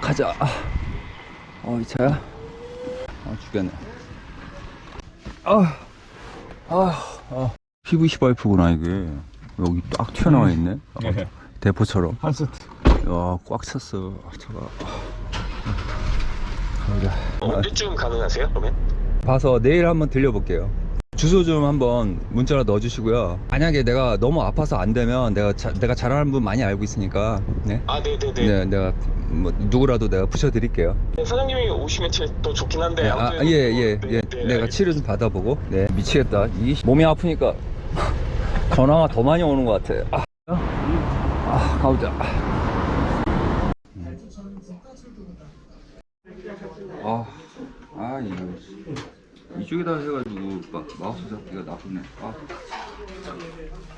가자. 아, 어, 이 차야? 아, 죽겠네. 아, 아, 아. PVC 파이프구나, 이게. 여기 딱 튀어나와 있네. 어, 대포처럼. 한 세트. 야, 꽉 찼어. 아, 차가. 가보자. 언제쯤 가능하세요? 그러면? 봐서 내일 한번 들려볼게요. 주소 좀 한번 문자로 넣어주시고요. 만약에 내가 너무 아파서 안 되면 내가 자- 내가 잘하는 분 많이 알고 있으니까 네. 아, 네네네. 네, 내가 뭐 누구라도 내가 부셔드릴게요. 네, 사장님이 오시면 제일 더 좋긴 한데. 아, 아무튼 예, 예, 네, 예. 네, 내가 알겠습니다. 치료 좀 받아보고. 네, 미치겠다. 이 몸이 아프니까 전화가 더 많이 오는 것 같아. 아, 아 가보자. 아, 아 이거 이쪽에다 해가지고 마, 마우스 잡기가 나쁘네. 아,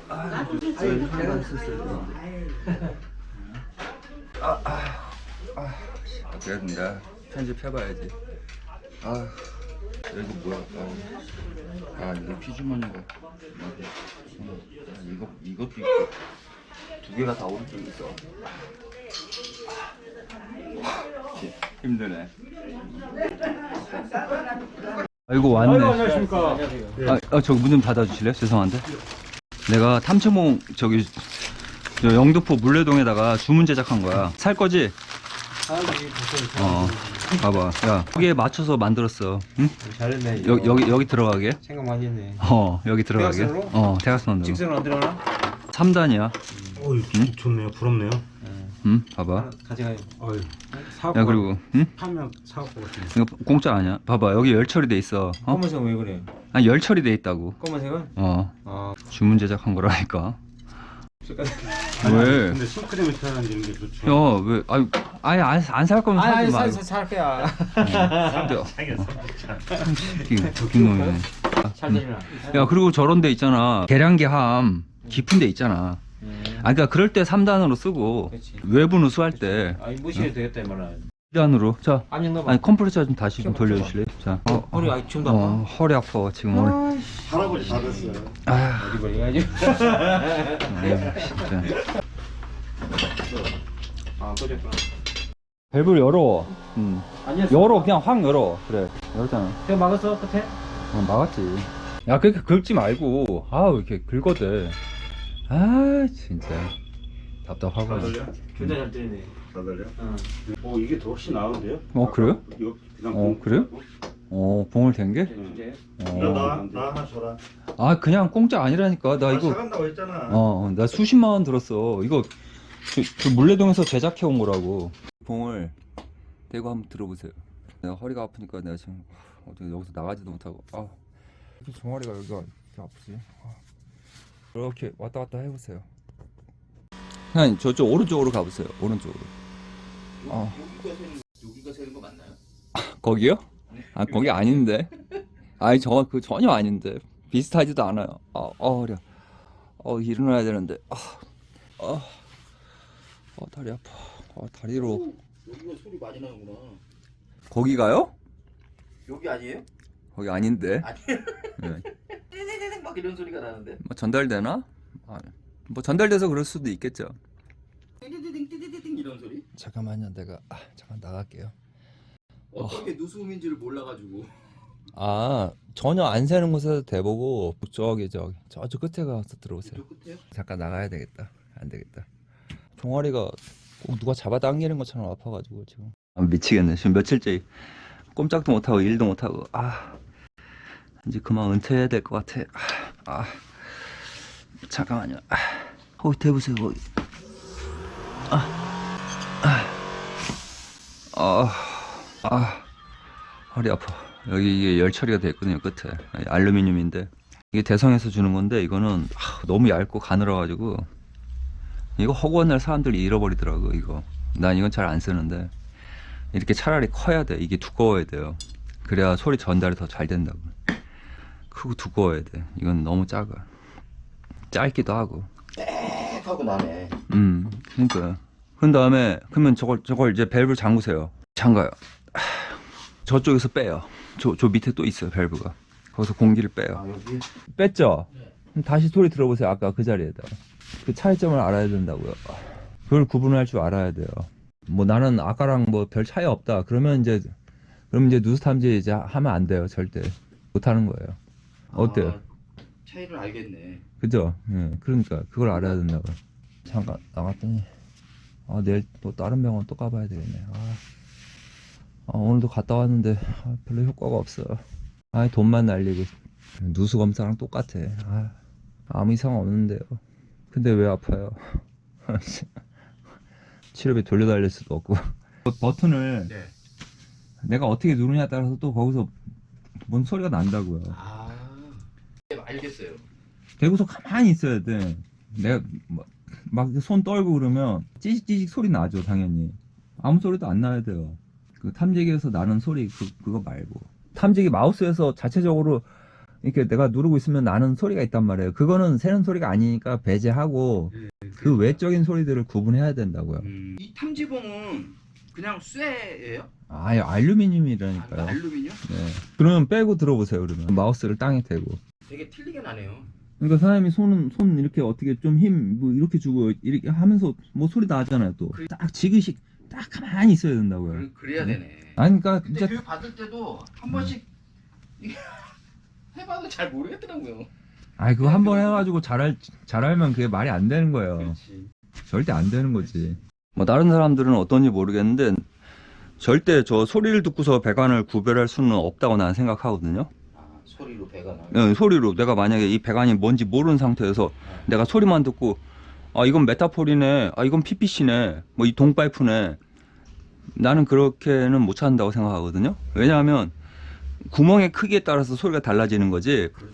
아, 이거 소리가 있었어요. 아, 아, 아, 내가 편집해봐야지. 아, 이거 뭐야? 아, 아 이거 피주머니가. 어, 아, 이거 이것도 있고 두 개가 다 오른쪽에 있어. 아, 힘드네. 아이고 왔네. 안녕하십니까. 아, 아 저기 문 좀 닫아주실래요? 죄송한데. 내가 탐천봉 저기 저 영등포 물레동에다가 주문 제작한 거야. 살 거지? 어. 봐봐. 야, 거기에 맞춰서 만들었어. 응? 잘했네. 여, 여기 여기 들어가게. 생각 많이 했네. 어, 여기 들어가게. 대각선으로? 어, 대각선으로. 직선은 안 들어가나? 3단이야. 어이 좋네요 부럽네요 응? 봐봐. 가져가요. 어이 사고 야, 그리고 응? 하면 사고 같은데 이거 공짜 아니야. 봐봐. 여기 열 처리돼 있어. 어? 검은색은 왜 그래? 아니, 열 처리돼 있다고. 검은색은? 어. 아, 주문 제작한 거라니까. 색깔. 왜? 근데 싱크대면 태어나는 게 좋죠 야, 왜? 아유, 아예 안살 거면 아니, 사지 아니, 마. 살, 살 거야. 웃긴 놈이네. 잘 되나? 야, 그리고 저런 데 있잖아. 계량기 함 깊은 데 있잖아. 아, 그러니까 그럴 때 3단으로 쓰고 그렇지. 외부 누수할 때 아니, 무시해도 되겠다, 이 말은. 2단으로. 자, 암령 넣어봐. 아니 컴프레셔 좀 다시 좀 돌려주실래요? 자, 어, 허리 아직 지금도 어, 아파? 허리 아파 지금 오늘. 할아버지 다 됐어요 아, 어디 버리 가 지고. 아유, 진짜. 아, 그랬구나. 밸브를 열어. 음. 아니야. 열어, 그냥 확 열어. 그래, 열었잖아. 그 막았어, 끝에? 어, 막았지. 야, 그렇게 긁지 말고. 아, 왜 이렇게 긁어대. 아, 진짜. 답답하고. 존나 잘 되네. 다 돌려? 응. 어 이게 더 훨씬 나은데요? 어, 그래요? 이거 그냥 어, 봉- 그래요? 어, 봉을 댄 게? 이제. 나, 어. 나, 나 하나 줘라 아, 그냥 공짜 아니라니까. 나나 이거. 사간다고 했잖아 어, 어, 나 수십만 원 들었어. 이거 그, 그 물레동에서 제작해 온 거라고. 봉을 대고 한번 들어보세요. 내가 허리가 아프니까 내가 지금 어떻게 여기서 나가지도 못하고. 아, 이렇게 종아리가 여기가 이렇게 아프지. 아. 이렇게 왔다 갔다 해보세요. 형, 저쪽 오른쪽으로 가보세요. 오른쪽으로. 어. 여기가 세는 거 맞나요? 거기요? 아, 거기 아닌데. 아니, 저, 그 전혀 아닌데. 비슷하지도 않아요. 아, 어, 허리. 어, 일어나야 되는데. 아, 아, 어, 다리 아파. 어, 다리로. 여기가 소리 많이 나는구나. 거기가요? 여기 아니에요? 거기 아닌데. 아니. 네. 띠디디딩 막 이런 소리가 나는데. 뭐 전달되나? 아, 뭐 전달돼서 그럴 수도 있겠죠. 띠디디딩 띠디디딩 이런 소리? 잠깐만요, 내가 아, 잠깐 나갈게요. 어떻게 누수음인지를 몰라가지고. 아, 전혀 안 새는 곳에서 대보고 저기 저기 저쪽 끝에 가서 들어오세요. 저 끝에요? 잠깐 나가야 되겠다. 안 되겠다. 종아리가 꼭 누가 잡아당기는 것처럼 아파가지고 지금. 아, 미치겠네. 지금 며칠째 꼼짝도 못하고 일도 못하고. 아, 이제 그만 은퇴해야 될 것 같아. 아, 아. 잠깐만요. 아, 대보세요 거기. 아, 아, 아, 허리 아파. 여기 이게 열 처리가 됐거든요 끝에 알루미늄인데 이게 대성에서 주는 건데 이거는 아, 너무 얇고 가늘어가지고 이거 허구한 날 사람들이 잃어버리더라고 이거 난 이건 잘 안 쓰는데 이렇게 차라리 커야 돼 이게 두꺼워야 돼요 그래야 소리 전달이 더 잘 된다고 크고 두꺼워야 돼 이건 너무 작아 짧기도 하고 빽 하고 나네. 음 그러니까 그 다음에 그러면 저걸 저걸 이제 밸브 잠그세요 잠가요 하, 저쪽에서 빼요 저, 저 밑에 또 있어요 밸브가 거기서 공기를 빼요 아 여기. 뺐죠? 그럼 다시 소리 들어보세요. 아까 그 자리에다. 그 차이점을 알아야 된다고요. 그걸 구분할 줄 알아야 돼요. 뭐 나는 아까랑 뭐 별 차이 없다. 그러면 이제 그럼 이제 누수 탐지 이제 하면 안 돼요. 절대 못 하는 거예요. 어때요? 아, 차이를 알겠네. 그죠? 예. 그러니까 그걸 알아야 된다고. 잠깐 나갔더니 아 내일 또 다른 병원 또 가봐야 되겠네. 아, 아, 오늘도 갔다 왔는데 아, 별로 효과가 없어. 아 돈만 날리고 누수 검사랑 똑같아. 아, 아무 이상 없는데요. 근데 왜 아파요? 치료비 돌려달릴 수도 없고 버튼을 네. 내가 어떻게 누르냐에 따라서 또 거기서 뭔 소리가 난다고요. 아, 네, 알겠어요. 대고서 가만히 있어야 돼. 내가 막 손 떨고 그러면 찌직찌직 소리 나죠, 당연히. 아무 소리도 안 나야 돼요. 그 탐지기에서 나는 소리 그, 그거 말고. 탐지기 마우스에서 자체적으로 이렇게 내가 누르고 있으면 나는 소리가 있단 말이에요. 그거는 새는 소리가 아니니까 배제하고 그 외적인 소리들을 구분해야 된다고요. 음, 이 탐지봉은 그냥 쇠예요? 아, 알루미늄이라니까요. 아, 알루미늄? 네. 그러면 빼고 들어보세요, 그러면. 마우스를 땅에 대고. 되게 틀리게 나네요. 그러니까 사람이 손은 손 이렇게 어떻게 좀 힘 뭐 이렇게 주고 이렇게 하면서 뭐 소리 나잖아요 또 그- 딱 지그시 딱 가만히 있어야 된다고요. 그, 그래야 네. 되네. 아니 그러니까 근데 진짜 교육 받을 때도 한 번씩 이게 해봐도 잘 모르겠더라고요. 아니 그거 한 번 해가지고 잘할 잘하면 그게 말이 안 되는 거예요. 그렇지. 절대 안 되는 거지. 뭐 다른 사람들은 어떤지 모르겠는데 절대 저 소리를 듣고서 배관을 구별할 수는 없다고 나는 생각하거든요. 아, 소리로 배가 나. 예, 소리로. 내가 만약에 이 배관이 뭔지 모르는 상태에서 내가 소리만 듣고 아 이건 메타폴이네 아 이건 PPC네. 뭐 이 동파이프네. 나는 그렇게는 못 찾는다고 생각하거든요. 왜냐하면 구멍의 크기에 따라서 소리가 달라지는 거지 그렇지.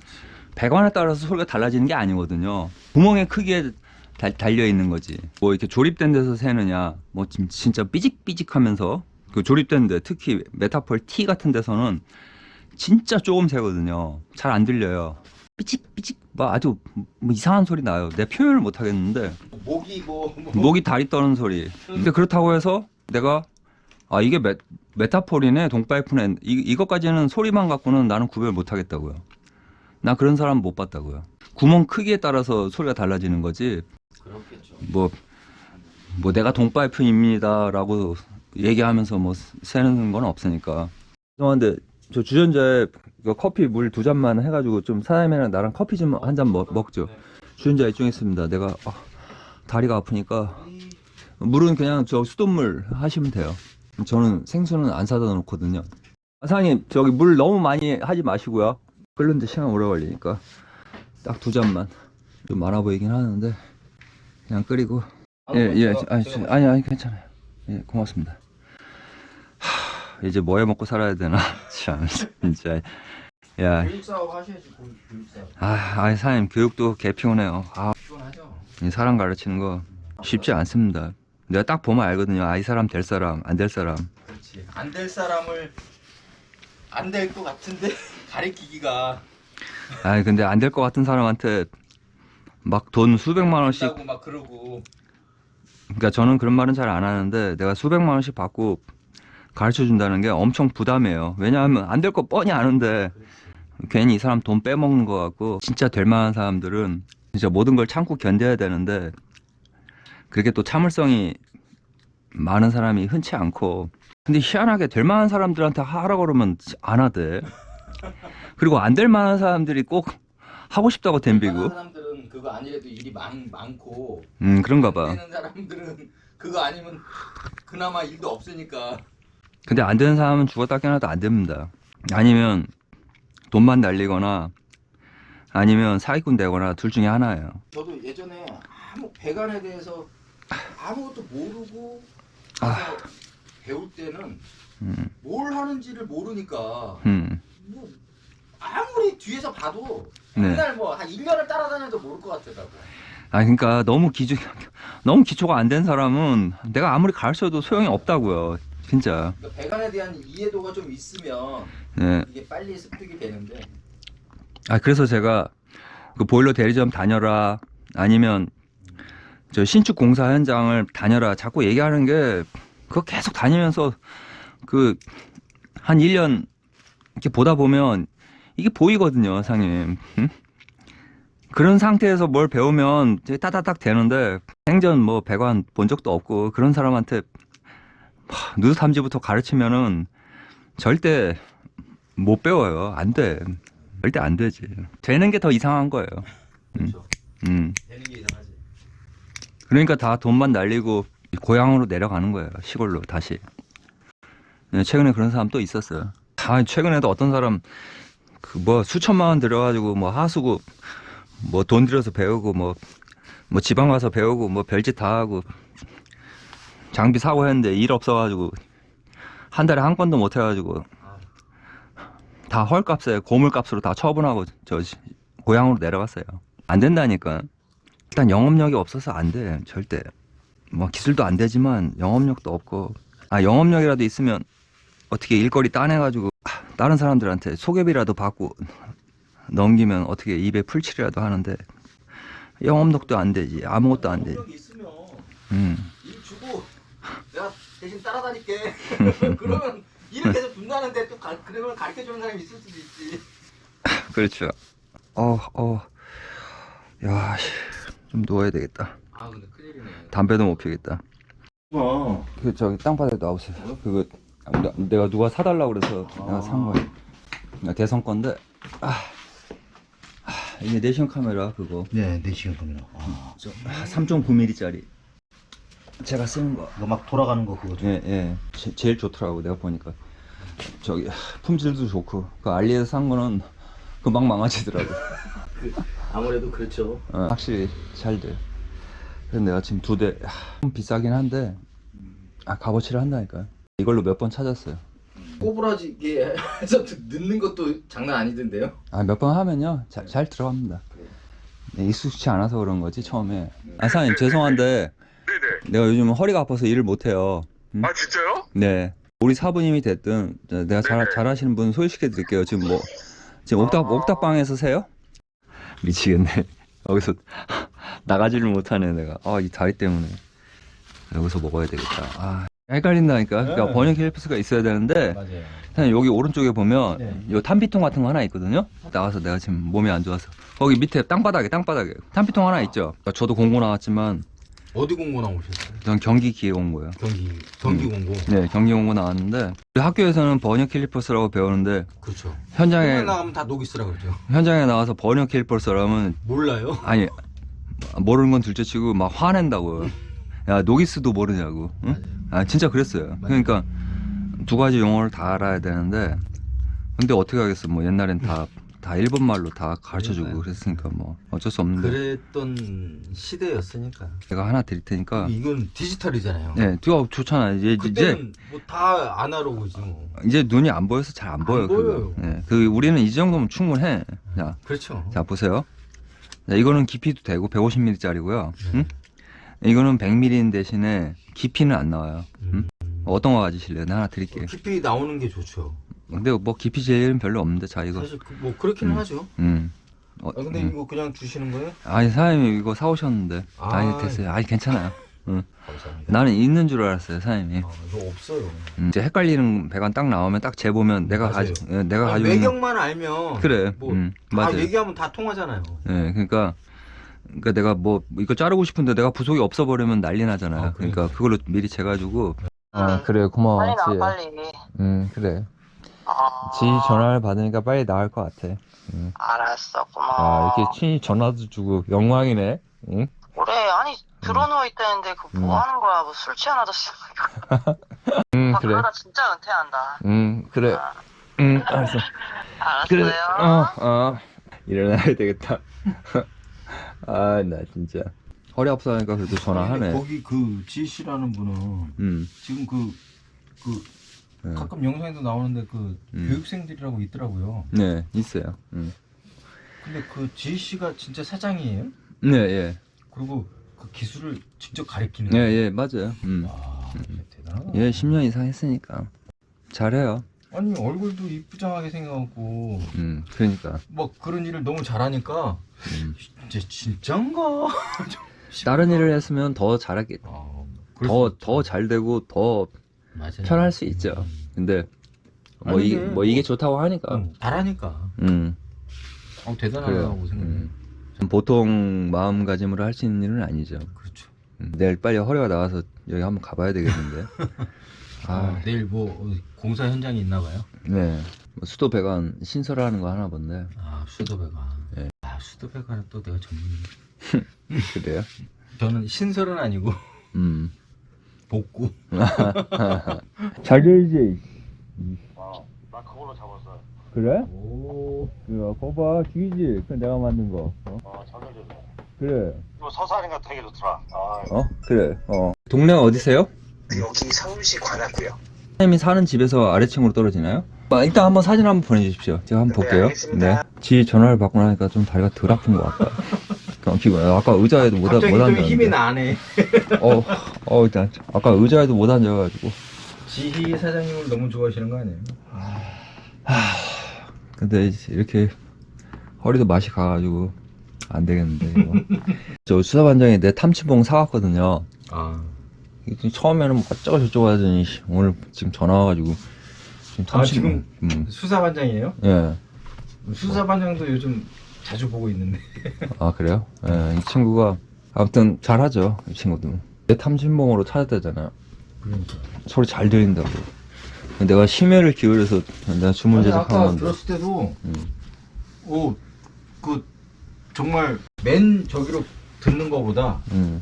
배관에 따라서 소리가 달라지는 게 아니거든요. 구멍의 크기에 달, 달려 있는 거지. 뭐 이렇게 조립된 데서 새느냐 뭐 진- 진짜 삐직삐직하면서 그 조립된 데 특히 메타폴 T 같은 데서는 진짜 조금 새거든요. 잘 안 들려요. 삐직삐직. 막 아주 뭐 이상한 소리 나요. 내 표현을 못 하겠는데. 목이 뭐, 뭐. 목이 다리 떠는 소리. 근데 그렇다고 해서 내가 아 이게 메, 메타폴이네 동파이프네. 이, 이것까지는 소리만 갖고는 나는 구별 못 하겠다고요. 나 그런 사람 못 봤다고요. 구멍 크기에 따라서 소리가 달라지는 거지. 그렇겠죠. 뭐, 뭐 내가 동파이프입니다라고 얘기하면서 뭐 새는 건 없으니까. 죄송한데 저 주전자에 그 커피 물 두 잔만 해가지고 좀 사장님이랑 나랑 커피 좀 한 잔 먹죠. 주전자 있습니다. 내가 아, 다리가 아프니까 물은 그냥 저 수돗물 하시면 돼요. 저는 생수는 안 사다 놓거든요. 아, 사장님 저기 물 너무 많이 하지 마시고요. 끓는데 시간 오래 걸리니까 딱 두 잔만 좀 많아 보이긴 하는데 그냥 끓이고 예, 예, 아니, 저- 아니, 아니, 괜찮아요. 예, 고맙습니다. 하, 이제 뭐 해 먹고 살아야 되나? 참, 진짜. 야, 교육 사업 하셔야지 교- 교육 사업. 아, 아이, 사장님, 교육도 개 피곤해요. 아, 피곤하죠. 이 사람 가르치는 거 쉽지 않습니다. 내가 딱 보면 알거든요. 아, 이 사람 될 사람, 안 될 사람. 그렇지. 안 될 사람을 안 될 것 같은데 가리키기가 아, 근데 안 될 것 같은 사람한테 막 돈 수백만 원씩, 막 그러고 그러니까 저는 그런 말은 잘 안 하는데 내가 수백만 원씩 받고 가르쳐 준다는 게 엄청 부담이에요. 왜냐하면 안 될 거 뻔히 아는데 괜히 이 사람 돈 빼먹는 것 같고 진짜 될 만한 사람들은 진짜 모든 걸 참고 견뎌야 되는데 그게 또 참을성이 많은 사람이 흔치 않고 근데 희한하게 될 만한 사람들한테 하라 그러면 안 하대. 그리고 안 될 만한 사람들이 꼭 하고 싶다고 덤비고 사람들은 그거 아니래도 일이 많, 많고 음 그런가 봐. 되는 사람들은 그거 아니면 그나마 일도 없으니까 근데 안 되는 사람은 죽었다 깨어나도 안 됩니다. 아니면 돈만 날리거나 아니면 사기꾼 되거나 둘 중에 하나예요. 저도 예전에 아무 배관에 대해서 아무것도 모르고 아. 배울 때는 음, 뭘 하는지를 모르니까 음, 뭐 아무리 뒤에서 봐도 네. 맨날 뭐한 1년을 따라다녀도 모를 것 같더라고. 아 그러니까 너무 기초 너무 기초가 안 된 사람은 내가 아무리 가르쳐도 소용이 없다고요. 진짜. 그러니까 배관에 대한 이해도가 좀 있으면 네. 이게 빨리 습득이 되는데 아 그래서 제가 그 보일러 대리점 다녀라 아니면 저 신축 공사 현장을 다녀라 자꾸 얘기하는 게 그거 계속 다니면서 그 한 1년 이렇게 보다 보면 이게 보이거든요, 상님. 응? 그런 상태에서 뭘 배우면 이제 따다닥 되는데 생전 뭐 배관 본 적도 없고 그런 사람한테 하, 누드 탐지부터 가르치면은 절대 못 배워요. 안 돼. 절대 안 되지. 되는 게 더 이상한 거예요. 그렇죠. 음. 되는 게 이상하지. 그러니까 다 돈만 날리고 고향으로 내려가는 거예요. 시골로 다시. 네, 최근에 그런 사람 또 있었어요. 다 최근에도 어떤 사람 그 뭐 수천만 원 들여가지고 뭐 하수구 뭐 돈 들여서 배우고 뭐 뭐 지방 가서 배우고 뭐 별짓 다 하고 장비 사고 했는데 일 없어가지고 한 달에 한 건도 못 해가지고 다 헐값에 고물값으로 다 처분하고 저 시- 고향으로 내려갔어요. 안 된다니까. 일단 영업력이 없어서 안 돼. 절대. 뭐 기술도 안 되지만 영업력도 없고 아 영업력이라도 있으면 어떻게 일거리 따내가지고 아, 다른 사람들한테 소개비라도 받고 넘기면 어떻게 입에 풀칠이라도 하는데 영업력도 안 되지 아무것도 안 되지. 음. 대신 따라다닐게. 그러면 일을 계속 준다는데 또 가, 그러면 가르쳐 주는 사람이 있을 수도 있지. 그렇죠. 어 어. 야, 씨, 좀 누워야 되겠다. 아 근데 큰일이네. 담배도 못 피겠다. 어. 그 저기 땅바닥에 나오세요. 그거 나- 내가 누가 사달라고 그래서 내가 산 거야. 나 대성 건데 아, 아, 이게 내시경 카메라 그거 네, 4시간 겁니다. 아, 3.9mm짜리 제가 쓰는 거. 이거 막 돌아가는 거 그거죠? 예, 예. 제, 제일 좋더라고 내가 보니까 저기 하, 품질도 좋고 그 알리에서 산 거는 금방 망가지더라고. 아무래도 그렇죠. 어, 확실히 잘 돼. 그래서 내가 지금 두 대, 하, 좀 비싸긴 한데, 아, 값어치를 한다니까. 이걸로 몇 번 찾았어요. 꼬부라지게 해서 늦는 것도 장난 아니던데요? 아, 몇 번 하면요, 자- 잘 들어갑니다. 네, 익숙치 않아서 그런 거지, 처음에. 아, 사장님, 죄송한데. 내가 요즘 허리가 아파서 일을 못해요. 음? 아 진짜요? 네. 우리 사부님이 됐든, 저- 내가 잘, 네네. 잘하시는 분 소개시켜 드릴게요. 지금 뭐, 지금 옥탑, 옥탑방에서 세요? 미치겠네. 여기서 나가지를 못하네, 내가. 아, 이 다리 때문에. 여기서 먹어야 되겠다. 아, 헷갈린다니까. 그러니까 네. 번역 헬프스가 있어야 되는데, 맞아요. 사장님 여기 오른쪽에 보면, 네. 요 탄비통 같은 거 하나 있거든요? 나가서 내가 지금 몸이 안 좋아서. 거기 밑에 땅바닥에, 땅바닥에. 탄비통 하나 있죠? 저도 공고 나왔지만, 어디 공고 나오셨어요? 전 경기 기계 공고예요. 경기 경기 음. 공고. 네, 경기 공고 나왔는데, 우리 학교에서는 번역 캘리퍼스라고 배우는데, 그렇죠. 현장에, 현장 나가면 다 노기스라 그러죠. 현장에 나와서 번역 캘리퍼스라면, 몰라요? 아니, 모르는 건 둘째 치고 막 화낸다고요. 야, 노기스도 모르냐고. 응? 아, 진짜 그랬어요. 그러니까 두 가지 용어를 다 알아야 되는데, 근데 어떻게 하겠어. 뭐 옛날엔 다, 다 일본 말로 다 가르쳐 주고 그러니까요. 그랬으니까 뭐 어쩔 수 없는데. 그랬던 시대였으니까. 제가 하나 드릴 테니까. 이건 디지털이잖아요. 네, 어, 좋잖아. 이제, 이제, 그때는 뭐 다 아날로그지 뭐. 이제 눈이 안 보여서 잘안안 보여. 그거. 보여요. 네, 그 우리는 이 정도면 충분해. 자, 그렇죠. 자 보세요. 자, 이거는 깊이도 되고 150mm짜리고요. 네. 응? 이거는 100mm 대신에 깊이는 안 나와요. 응? 음. 어떤 거 가지실래요? 하나 드릴게요. 깊이 나오는 게 좋죠. 근데 뭐 깊이 제일은 별로 없는데 자 이거. 사실 그- 뭐 그렇기는 음. 하죠. 음. 어, 아, 근데 음. 이거 그냥 주시는 거예요? 아니 사장님이 이거 사오셨는데. 아. 아, 니 됐어요. 아니 괜찮아요. 응. 감사합니다. 나는 있는 줄 알았어요 사장님이. 아, 이거 없어요. 음, 이제 헷갈리는 배관 딱 나오면 딱 재보면 내가 맞아요. 가지, 예, 내가 아, 가지고 있는. 외경만 알면 그래. 뭐 음, 다 맞아요. 얘기하면 다 통하잖아요. 예, 그러니까. 그러니까 내가 뭐 이거 자르고 싶은데 내가 부속이 없어 버리면 난리 나잖아요. 아, 그러니까 그러니까. 그걸로 미리 재가지고. 아 그래 고마워. 빨리 나와. 빨리 음 그래. 어, 지 전화를 받으니까 빨리 나을 것 같아. 응. 알았어 아 고마워 이렇게 친히 전화도 주고 영광이네. 응? 그래 아니 들어 누워 있다는데 그 뭐 음. 하는 거야 뭐 술 취한 아저씨 응 아, 그래. 그러다 진짜 은퇴한다 응 그래. 응 알았어. 알았어요 그래. 어 어. 일어나야 되겠다. 아 나 진짜 허리 아프다니까 그래도 전화하네. 거기 그 지씨라는 분은 음. 지금 그, 그 네. 가끔 영상에도 나오는데 그 음. 교육생들이라고 있더라고요. 네 있어요. 음. 근데 그 지씨가 진짜 사장이에요? 네 예. 그리고 그 기술을 직접 가르치는 예 거예요? 예 맞아요. 음. 와, 진짜 대단하다. 예 10년 이상 했으니까 잘해요. 아니 얼굴도 이쁘장하게 생겨갖고 음 그러니까 막 그런 일을 너무 잘하니까 음. 진짜 진짠가? 다른 일을 했으면 더 잘하겠. 아, 더더잘 되고 더 맞아요. 편할 수 있죠. 근데 뭐 아니, 이게 근데 뭐 이게 뭐- 좋다고 하니까. 응, 잘하니까 음. 어. 대단하다고 생각해요. 음. 보통 마음가짐으로 할 수 있는 일은 아니죠. 그렇죠. 음, 내일 빨리 허리가 나와서 여기 한번 가봐야 되겠는데. 아, 내일 뭐 어, 공사 현장이 있나 봐요. 네. 뭐 수도 배관 신설하는 거 하나 본데. 아 수도배관. 네. 아 수도배관은 또 내가 전문. 그래요? 저는 신설은 아니고 음. 복구. 잘 들리지? 나 그걸로 잡았어. 그래? 오. 야, 그거 봐, 죽이지? 그 내가 만든 거. 어? 아, 잘 들렸네. 그래. 이거 서산이가 되게 좋더라. 아, 어? 그래. 어. 동네가 어디세요? 여기 서울시 관악구요. 선생님이 사는 집에서 아래층으로 떨어지나요? 아, 일단 한번 사진 한번 보내주십시오. 제가 한번 네, 볼게요. 알겠습니다. 지 전화를 받고 나니까 좀 다리가 덜 아픈 것 같다. 그냥 기분. 아까 의자에도 못, 갑자기 못 좀 앉았는데. 힘이 나네. 어, 어, 일단 아까 의자에도 못 앉아가지고. 지희 사장님을 너무 좋아하시는 거 아니에요? 근데 이제 이렇게 허리도 맛이 가가지고 안 되겠는데 이거. 저 수사반장이 내 탐치봉 사왔거든요. 아. 이게 처음에는 뭐 어쩌고 저쩌고 하더니 씨, 오늘 지금 전화 와가지고 지금 아, 탐치봉. 지금? 음. 수사반장이에요? 예. 수사반장도 요즘 자주 보고 있는데. 아 그래요? 예, 이 친구가 아무튼 잘하죠 이 친구도 내 탐진봉으로 찾았다잖아요 그러니까. 소리 잘 들린다고 내가 심혈을 기울여서 내가 주문 아니, 아까 제작한 건데 들었을 때도 음. 오, 그 정말 맨 저기로 듣는 거보다 음,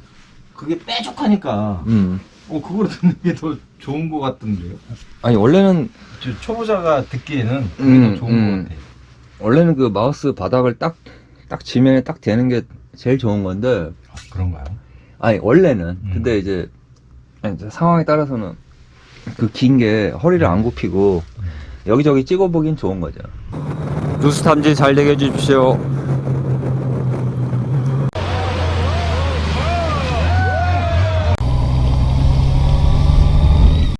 그게 빼족하니까 음. 어 그거로 듣는 게 더 좋은 거 같던데요. 아니 원래는 저 초보자가 듣기에는 그게 음, 더 좋은 음. 거 같아요. 원래는 그 마우스 바닥을 딱 딱 지면에 딱 대는 게 제일 좋은 건데. 아, 그런가요? 아니 원래는. 음. 근데 이제 아니, 이제 상황에 따라서는 그 긴 게 허리를 안 굽히고 여기저기 찍어보긴 좋은 거죠. 뉴스 탐지 잘 되게 해주십시오